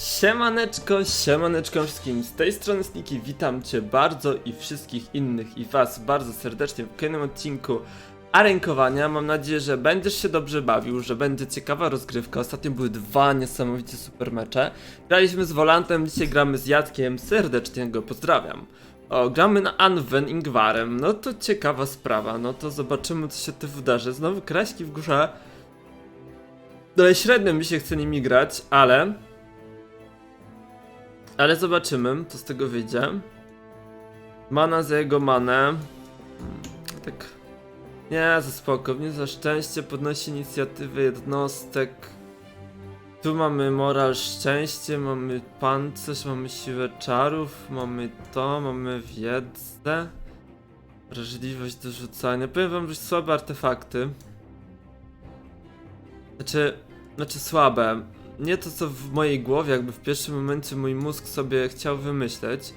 Siemaneczko, siemaneczko wszystkim, z tej strony Sniki, witam cię bardzo i wszystkich innych i was bardzo serdecznie w kolejnym odcinku Arenkowania. Mam nadzieję, że będziesz się dobrze bawił, że będzie ciekawa rozgrywka. Ostatnio były dwa niesamowicie super mecze. Graliśmy z Volantem, dzisiaj gramy z Jackiem, serdecznie go pozdrawiam. O, gramy na Anwen Ingwarem, no to ciekawa sprawa, no to zobaczymy co się tu wydarzy. Znowu kraśki w górze. No średnio mi się chce nimi grać, ale... Ale zobaczymy, co z tego wyjdzie. Mana za jego manę. Hmm, Tak. Nie, za spoko. Nie za szczęście podnosi inicjatywę jednostek. Tu mamy moral szczęście, mamy pancerz, mamy siłę czarów, mamy to, mamy wiedzę. Wrażliwość do rzucania. Powiem wam, że słabe artefakty. Znaczy, znaczy słabe. Nie to co w mojej głowie, jakby w pierwszym momencie mój mózg sobie chciał wymyśleć.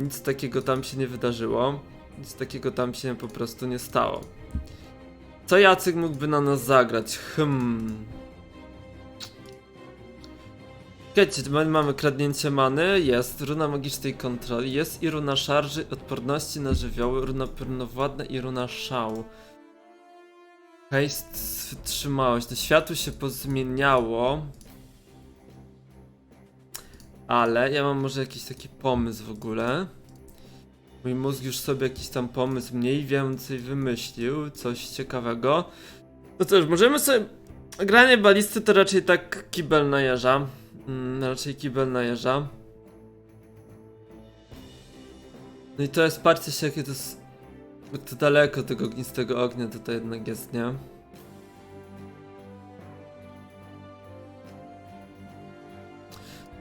Nic takiego tam się nie wydarzyło. Nic takiego tam się po prostu nie stało. Co Jacek mógłby na nas zagrać? Hmm. Wiecie, my mamy kradnięcie many, jest runa magicznej kontroli, jest i runa szarży, odporności na żywioły, runa pełnowładna i runa szału. Haste, wytrzymałość. No światło się pozmieniało. Ale ja mam może jakiś taki pomysł w ogóle. Mój mózg już sobie jakiś tam pomysł mniej więcej wymyślił, coś ciekawego. No cóż, możemy sobie... Granie balisty to raczej tak kibel na jeża. Mm, raczej kibel na jeża. No i to jest, patrzcie się jakie to jest... To daleko tego ognistego ognia tutaj jednak jest, nie?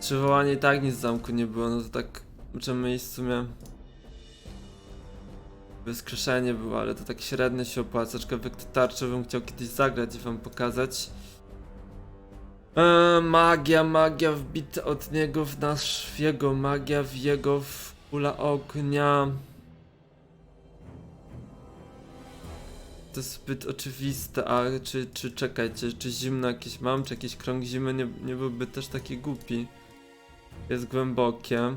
Przywołanie i tak nic z zamku nie było, no to tak możemy iść w sumie. Wyskrzeszenie było, ale to tak średnio się opłaca, aczkolwiek to tarczę bym chciał kiedyś zagrać i wam pokazać. Eee, magia, magia wbita od niego w nasz, w jego magia, w jego w kula ognia. To zbyt oczywiste, a czy, czy czekajcie, czy zimno jakieś mam, czy jakiś krąg zimy nie, nie byłby też taki głupi. Jest głębokie.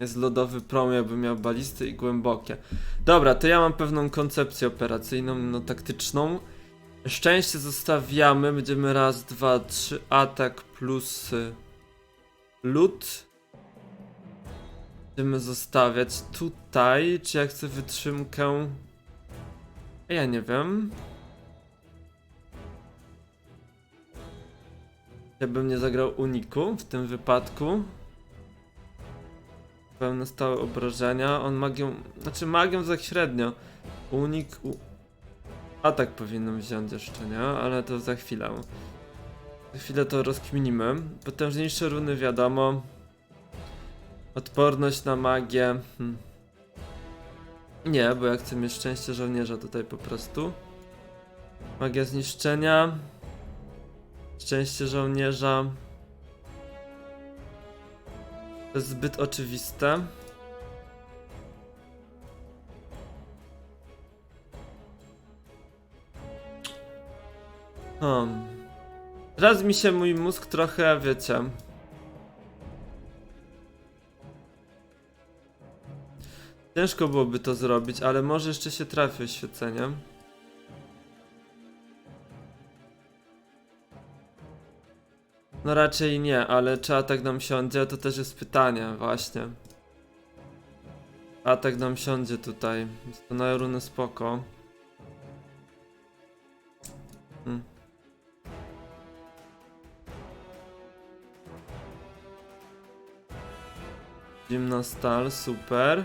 Jest lodowy prom, jakby miał balisty i głębokie. Dobra, to ja mam pewną koncepcję operacyjną, no taktyczną. Szczęście zostawiamy, będziemy raz, dwa, trzy, atak plus y, lód. Będziemy zostawiać tutaj, czy ja chcę wytrzymkę? Ja nie wiem. Ja bym nie zagrał uniku w tym wypadku. Pełne stałe obrażenia. On magią. Znaczy magią tak średnio. Unik. U... Atak powinno wziąć jeszcze, nie? Ale to za chwilę. Za chwilę to rozkminimy. Potężniejsze runy wiadomo. Odporność na magię. Hm. Nie, bo ja chcę mieć szczęście żołnierza tutaj po prostu. Magia zniszczenia. Szczęście żołnierza. To jest zbyt oczywiste. Hmm. Teraz mi się mój mózg trochę, wiecie. Ciężko byłoby to zrobić, ale może jeszcze się trafi oświecenie. No raczej nie, ale czy atak nam siądzie, to też jest pytanie, właśnie. Atak nam siądzie tutaj. To na runy spoko. Hmm. Zimna stal, super.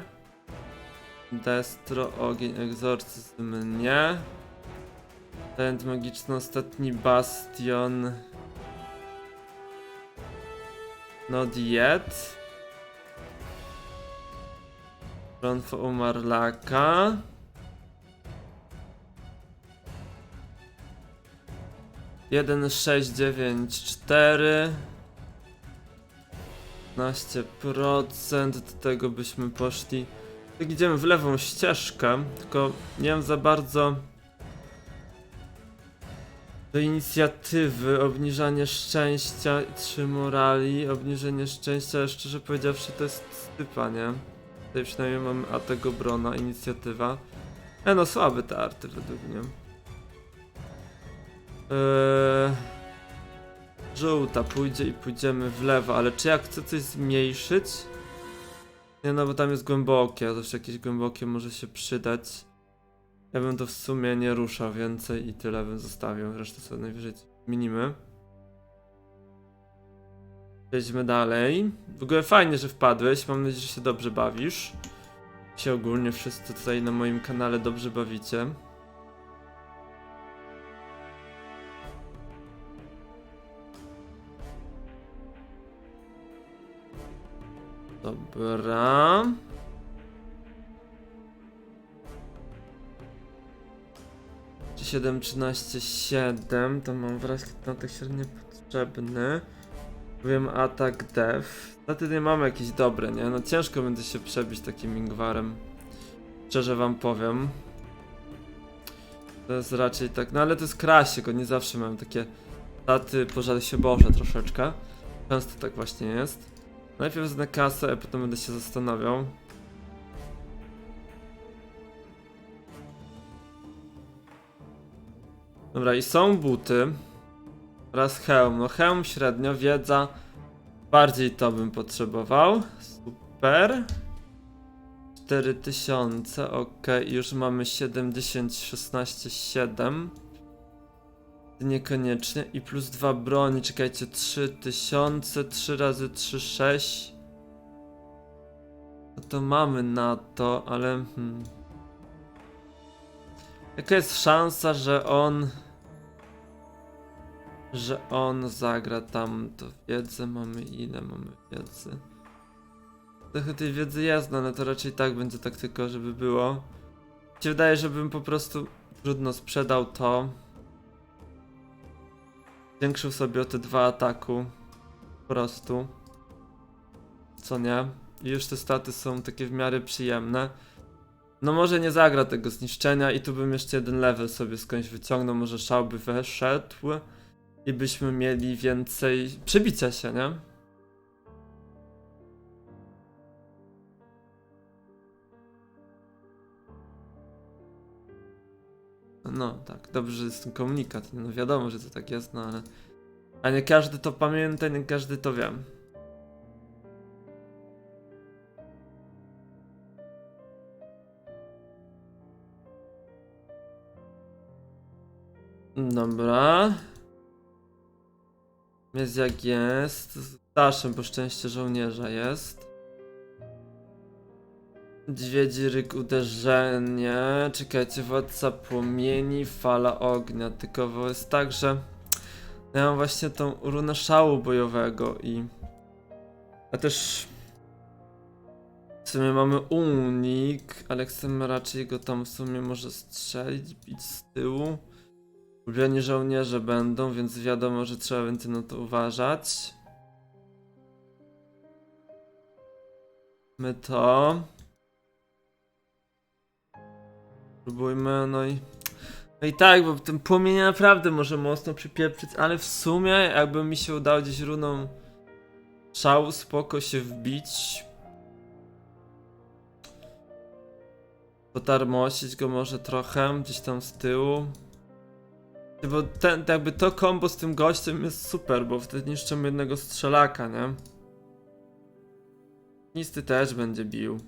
Destro, ogień, egzorcyzm, nie. Talent magiczny, ostatni bastion. Not yet. Tronfo umarlaka. Jeden, sześć, dziewięć, cztery. 15% do tego byśmy poszli. Tak idziemy w lewą ścieżkę, tylko nie wiem za bardzo Do inicjatywy, obniżanie szczęścia, 3 morali, obniżenie szczęścia, szczerze powiedziawszy to jest stypa, nie? Tutaj przynajmniej mamy atak obrona, inicjatywa. E no, słabe te arty według mnie. Eee, żółta pójdzie i pójdziemy w lewo, ale czy jak chcę coś zmniejszyć? Nie no, bo tam jest głębokie, a zawsze jakieś głębokie może się przydać. Ja bym to w sumie nie ruszał więcej i tyle bym zostawił, resztę sobie najwyżej zmienimy. Przejdźmy dalej. W ogóle fajnie, że wpadłeś, mam nadzieję, że się dobrze bawisz. Się ogólnie wszyscy tutaj na moim kanale dobrze bawicie. Dobra. 7, 13, 7 to mam wraz na tak średnio potrzebny. Wiem atak def. Na ty nie mamy jakieś dobre, nie? No ciężko będzie się przebić takim Ingwarem. Szczerze wam powiem. To jest raczej tak, no ale to jest krasik, oni zawsze mają takie daty, pożal się Boże troszeczkę. Często tak właśnie jest. Najpierw znę kasę, a potem będę się zastanawiał. Dobra, i są buty. Oraz hełm. No hełm średnio, wiedza. Bardziej to bym potrzebował. Super. 4000, ok, już mamy 70, 16, 7. Niekoniecznie. I plus 2 broni, czekajcie, 3000, 3 razy 3, 6. No to mamy na to, ale. Hmm. Jaka jest szansa, że on. Że on zagra tam to wiedzę? Mamy ile mamy wiedzy? Trochę tej wiedzy jest, ale to raczej tak będzie tak tylko, żeby było. Się wydaje, żebym po prostu trudno sprzedał to. Zwiększył sobie o te dwa ataku. Po prostu. Co nie? I już te staty są takie w miarę przyjemne. No może nie zagra tego zniszczenia i tu bym jeszcze jeden level sobie skądś wyciągnął, może szał by weszedł i byśmy mieli więcej przebicia się, nie? No tak, dobrze, że jest ten komunikat, no wiadomo, że to tak jest, no ale... A nie każdy to pamięta, nie każdy to wie. Dobra. Jest jak jest. Z Daszem po szczęście żołnierza jest. Dźwiedzi ryk uderzenie. Czekajcie, władca płomieni, fala ognia. Tylko jest tak, że ja mam właśnie tą runę szału bojowego i. A też. W sumie mamy unik, ale chcemy raczej go tam w sumie może strzelić, bić z tyłu. Ulubieni żołnierze będą, więc wiadomo, że trzeba będzie na to uważać. My to. Próbujmy, no i. No i tak, bo ten płomień naprawdę może mocno przypieprzyć, ale w sumie jakby mi się udało gdzieś runą szału spoko się wbić. Potarmosić go może trochę, gdzieś tam z tyłu. Bo ten, jakby to kombo z tym gościem jest super, bo wtedy niszczymy jednego strzelaka, nie? Nisty też będzie bił.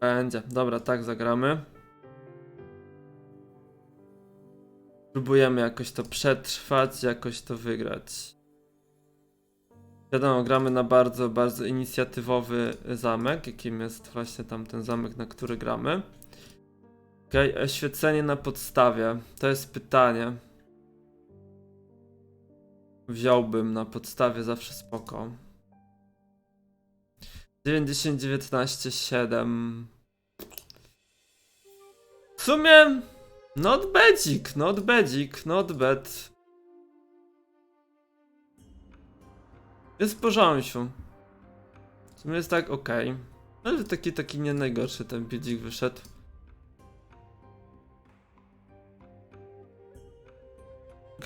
Będzie. Dobra, tak zagramy. Próbujemy jakoś to przetrwać, jakoś to wygrać. Wiadomo, gramy na bardzo, bardzo inicjatywowy zamek, jakim jest właśnie tamten zamek, na który gramy. Okej, okay, oświecenie na podstawie. To jest pytanie. Wziąłbym na podstawie zawsze spoko. 90, 19, 7. W sumie. Not badzik, not badzik, not bad. Jest w porządku. W sumie jest tak ok. Ale taki, taki nie najgorszy ten biedzik wyszedł.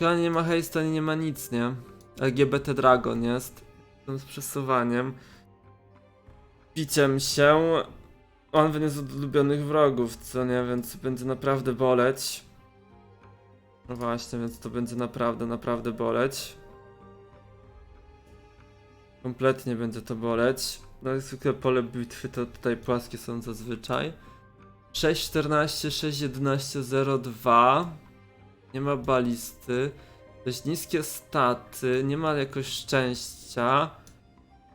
Ani nie ma haste, ani nie ma nic, nie? LGBT Dragon jest. Tam z przesuwaniem. Biciem się. On wyniósł od ulubionych wrogów, co nie? Więc będzie naprawdę boleć. No właśnie, więc to będzie naprawdę, naprawdę boleć. Kompletnie będzie to boleć. No jak zwykle pole bitwy to tutaj płaskie są zazwyczaj. 6, 14, 6, 11, 0, 2. Nie ma balisty. Dość niskie staty. Nie ma jakoś szczęścia.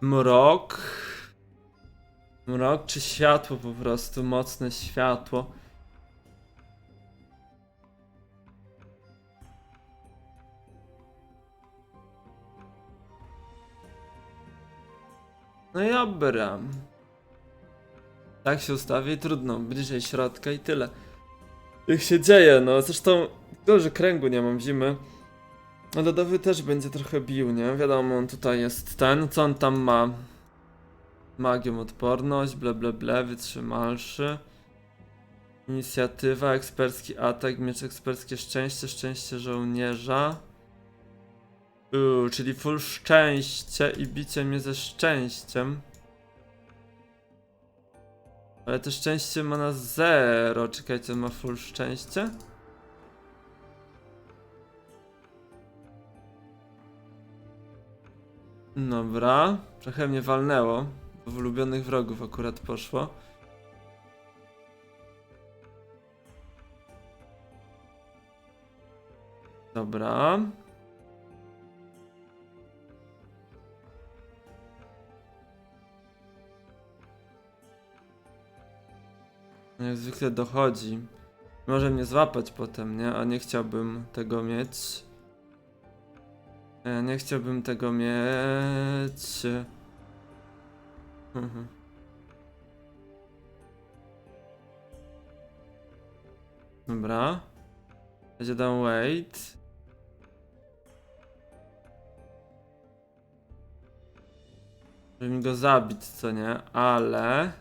Mrok. Mrok czy światło po prostu? Mocne światło. No i dobra. Tak się ustawi trudno. Bliżej środka i tyle. Jak się dzieje, no. Zresztą, że kręgu nie mam zimy. A lodowy też będzie trochę bił, nie? Wiadomo, on tutaj jest ten. Co on tam ma? Magią odporność, ble ble ble, wytrzymalszy. Inicjatywa, ekspercki atak, miecz eksperckie szczęście, szczęście żołnierza. Uuu, czyli full szczęście i bicie mnie ze szczęściem. Ale to szczęście ma na zero. Czekajcie, on ma full szczęście? Dobra, trochę mnie walnęło. bo W ulubionych wrogów akurat poszło. Dobra. Jak zwykle dochodzi. Może mnie złapać potem, nie? A nie chciałbym tego mieć. Ja nie chciałbym tego mieć. Mhm. Dobra. Będzie dam wait. Żeby mi go zabić, co nie? Ale...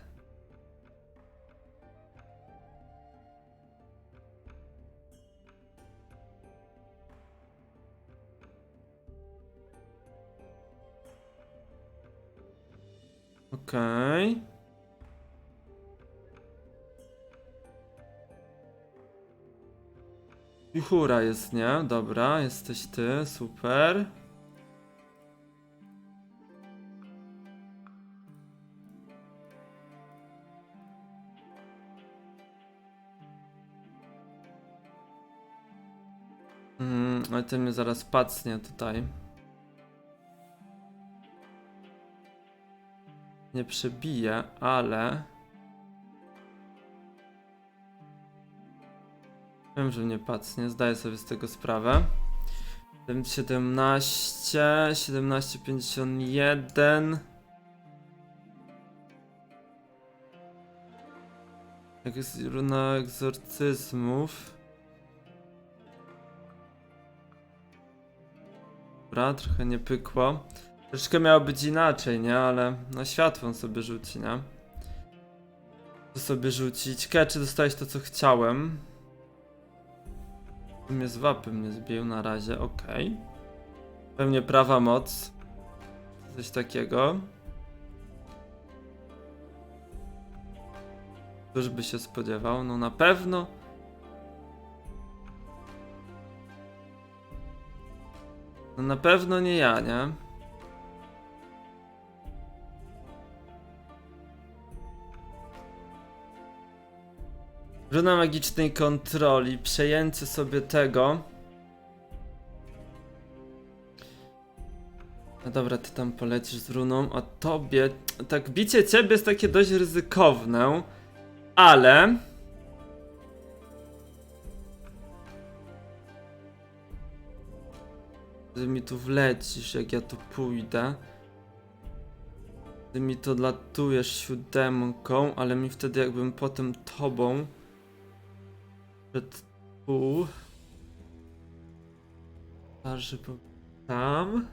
Okej. Juchura jest, nie? Dobra, jesteś ty, super. Mm, ale ten mnie zaraz pacnie tutaj. Nie przebije, ale... Wiem, że mnie pacnie, zdaję sobie z tego sprawę. 17, 17,51 Jak jest runa egzorcyzmów. Dobra, trochę nie pykło Troszeczkę miało być inaczej, nie? Ale no światło on sobie rzuci, nie? To sobie rzucić. Ciekawe, czy dostałeś to, co chciałem. Mnie z wapy mnie zbił na razie, okej. Pewnie prawa moc. Coś takiego. Któż by się spodziewał? No na pewno. No na pewno nie ja, nie? Runa magicznej kontroli, przejęcie sobie tego. No dobra, ty tam polecisz z runą, a tobie... Tak, bicie ciebie jest takie dość ryzykowne, ale... Ty mi tu wlecisz, jak ja tu pójdę. Ty mi to latujesz siódemką, ale mi wtedy jakbym potem tobą przed tu. Starszy po tam.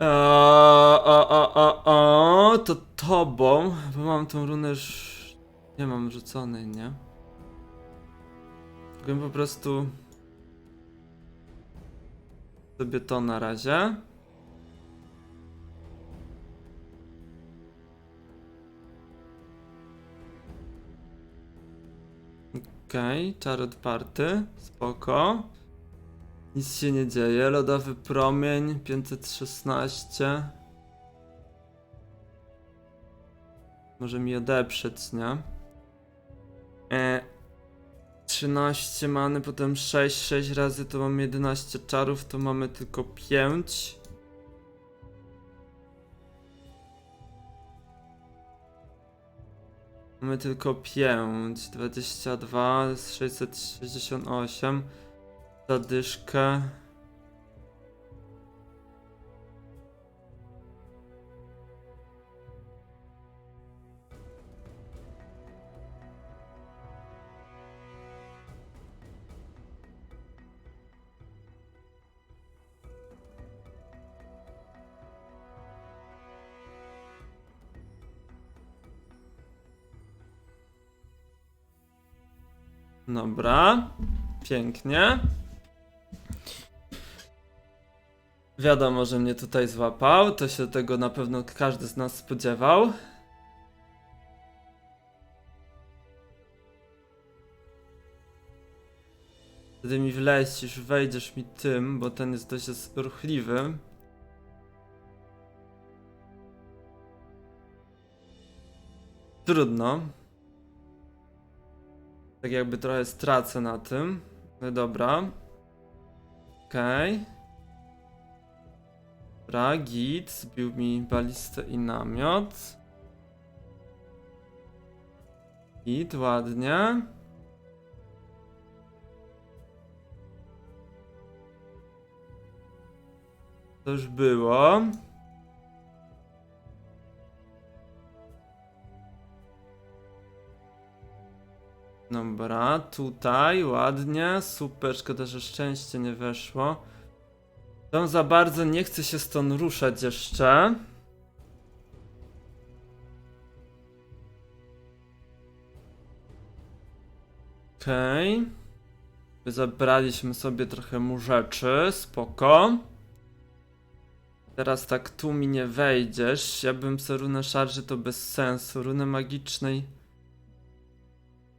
O, o, o, o, o, to tobą, bo mam tą runę już nie mam rzuconej, nie? Bym po prostu sobie to na razie. Okej, czar odparty, spoko. Nic się nie dzieje, lodowy promień 516. Może mi odeprzeć, nie? E, 13 mamy, potem 6, 6 razy to mamy 11 czarów, to mamy tylko 5. Mamy tylko 5, 22, to jest 668. Dobra, pięknie. Wiadomo, że mnie tutaj złapał, to się tego na pewno każdy z nas spodziewał. Wtedy mi wlecisz, wejdziesz mi tym, bo ten jest dość ruchliwy. Trudno. Tak jakby trochę stracę na tym. No dobra. Okej. Dobra, git. Zbił mi balistę i namiot. Git, ładnie. To już było. Dobra, tutaj ładnie, super, szkoda, że szczęście nie weszło. Tam za bardzo nie chcę się stąd ruszać jeszcze. Okej. Okay. Zabraliśmy sobie trochę mu rzeczy, spoko. Teraz tak tu mi nie wejdziesz. Ja bym sobie runę szarży to bez sensu. Runę magicznej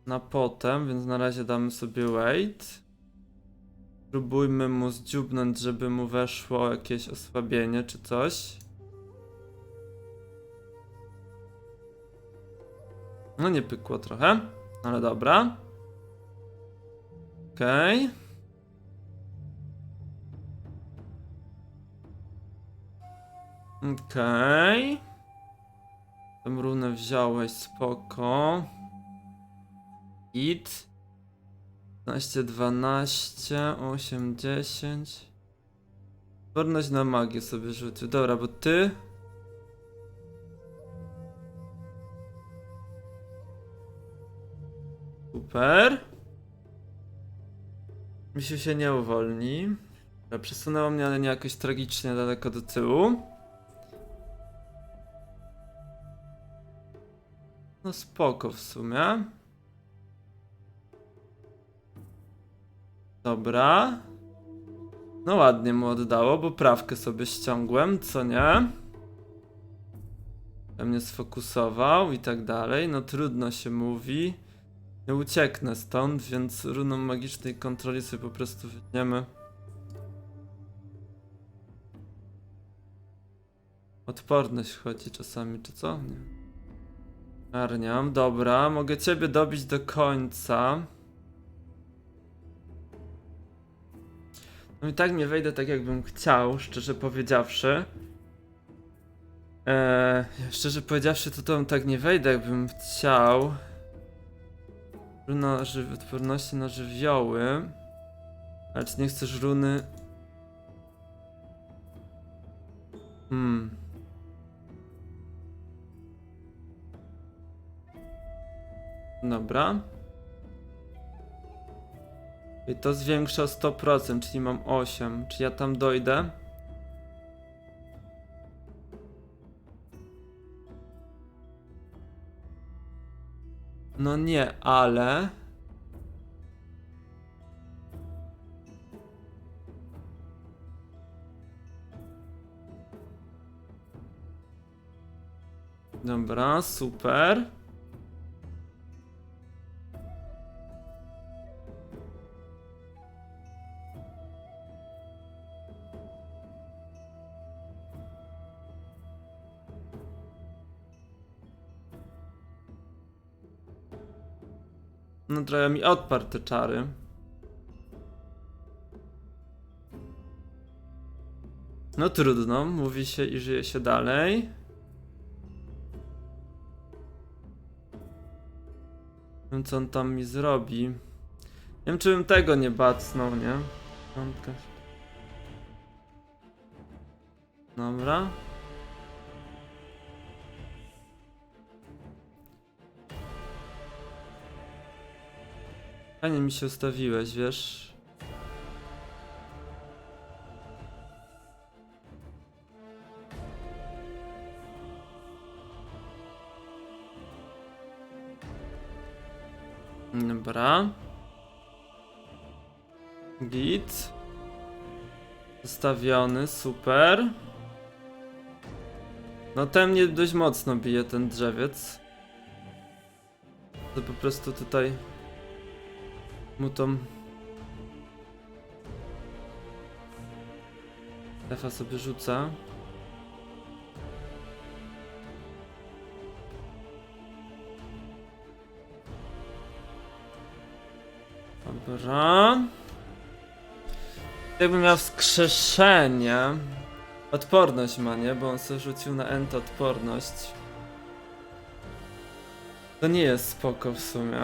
na potem, więc na razie damy sobie wait. Spróbujmy mu zdziubnąć, żeby mu weszło jakieś osłabienie czy coś. No nie pykło trochę, ale dobra. Okej. Okay. Okej. Okay. Tę runę wziąłeś, spoko. It. 15, 12, 8, 10. Odporność na magię sobie rzucił. Dobra, bo ty. Super. Misiu się nie uwolni. Przesunęło mnie, ale nie jakoś tragicznie daleko do tyłu. No spoko w sumie. Dobra. No ładnie mu oddało, bo prawkę sobie ściągłem, co nie? Ja mnie sfokusował i tak dalej. No trudno się mówi. Nie ucieknę stąd, więc runą magicznej kontroli sobie po prostu wytniemy. Odporność chodzi czasami, czy co? Nie. Arniam, dobra, mogę ciebie dobić do końca. No i tak nie wejdę tak jakbym chciał, szczerze powiedziawszy. Eee, szczerze powiedziawszy, to tam tak nie wejdę jakbym chciał. Runa ży- odporności na żywioły. Ale czy nie chcesz runy? Hmm. Dobra to zwiększa 100%, czyli mam 8. Czy ja tam dojdę? No nie, ale... Dobra, super. No trochę mi odparł te czary. No trudno, mówi się i żyje się dalej. Wiem co on tam mi zrobi. Nie wiem czy bym tego nie bacnął, nie? Dobra. Fajnie mi się ustawiłeś, wiesz? Dobra. Git. Zostawiony, super. No ten mnie dość mocno bije, ten drzewiec. To po prostu tutaj mu tą Lefa sobie rzuca. Dobra. Jakbym miał wskrzeszenie. Odporność ma, nie? Bo on sobie rzucił na ent odporność. To nie jest spoko w sumie.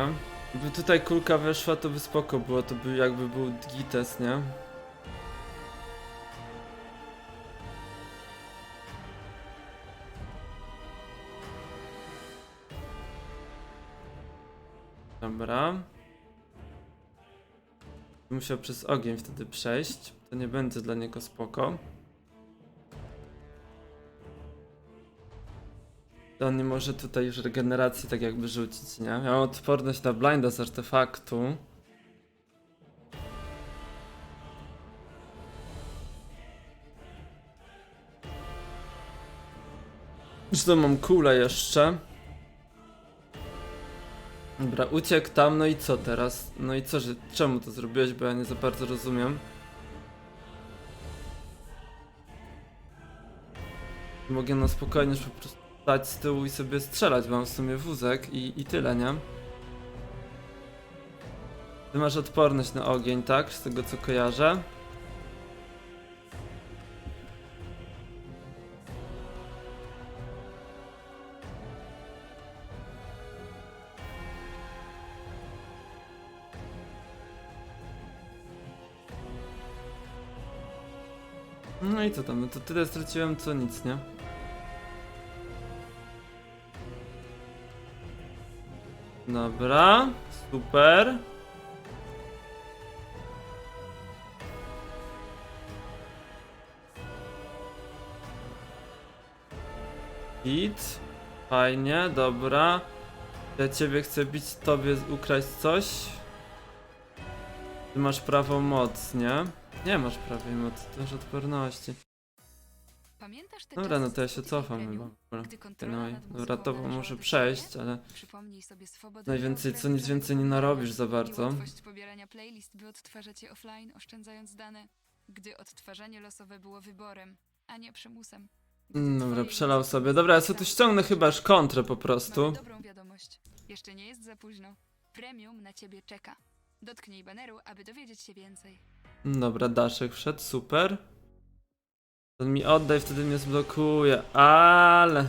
Gdyby tutaj kulka weszła, to by spoko było, to by jakby był gites, nie? Dobra. Musiał przez ogień wtedy przejść. To nie będzie dla niego spoko. To on nie może tutaj już regeneracji tak jakby rzucić, nie? Miał odporność na blinda z artefaktu. Zresztą mam kulę jeszcze. Dobra, uciekł tam, no i co teraz? No i co, że czemu to zrobiłeś, bo ja nie za bardzo rozumiem. Mogę na spokojnie po prostu stać z tyłu i sobie strzelać, mam w sumie wózek i, i tyle, nie? Ty masz odporność na ogień, tak? Z tego co kojarzę. No i co tam? No to tyle straciłem co nic, nie? Dobra, super. Hit. Fajnie, dobra. Ja ciebie chcę bić, tobie ukraść coś. Ty masz prawą moc, nie? Nie masz prawej mocy, masz odporności. Pamiętasz te Dobra, no to ja się cofam chyba. Gdy kontrola No i nad dobra, to należała do przejść, ciebie? ale Przypomnij sobie swobodę najwięcej co nic więcej nie narobisz za bardzo. łatwość pobierania playlist, by odtwarzać je offline, oszczędzając dane, gdy odtwarzanie losowe było wyborem, a nie przymusem. Gdy Mm, Dobra, przelał sobie. Dobra, ja sobie tu ściągnę chyba aż kontrę po prostu. Dobrą wiadomość. Jeszcze nie jest za późno. Premium na ciebie czeka. Dotknij baneru, aby dowiedzieć się więcej. Dobra, Daszek wszedł, super. On mi oddaj, wtedy mnie zblokuje, ale...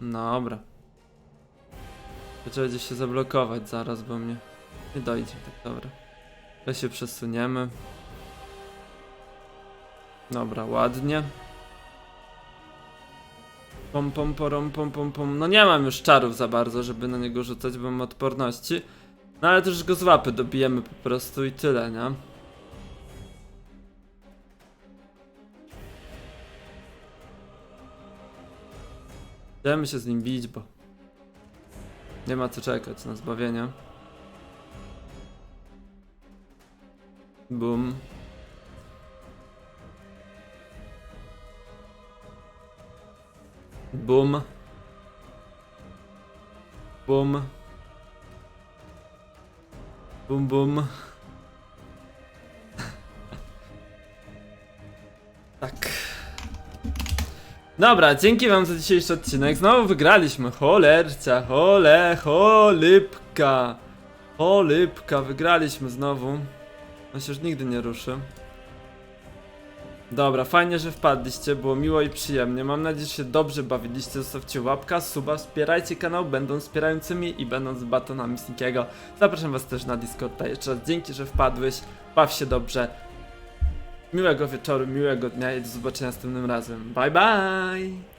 Dobra. To Trzeba będzie się zablokować zaraz, bo mnie nie dojdzie, tak dobra. To się przesuniemy. Dobra, ładnie. Pom pom porom pom pom pom. No nie mam już czarów za bardzo, żeby na niego rzucać, bo mam odporności. No ale też go z łapy dobijemy po prostu i tyle, nie? Będziemy się z nim bić, bo nie ma co czekać na zbawienie. Boom. Boom. Boom. Bum, bum. Tak. Dobra, dzięki wam za dzisiejszy odcinek. Znowu wygraliśmy. Cholercia, chole, cholipka. Cholipka, wygraliśmy znowu. On się już nigdy nie ruszy. Dobra, fajnie, że wpadliście, było miło i przyjemnie. Mam nadzieję, że się dobrze bawiliście. Zostawcie łapka, suba, wspierajcie kanał, będąc wspierającymi i będąc batonami Snikiego. Zapraszam was też na Discorda. Jeszcze raz dzięki, że wpadłeś. Baw się dobrze. Miłego wieczoru, miłego dnia i do zobaczenia następnym razem. Bye bye!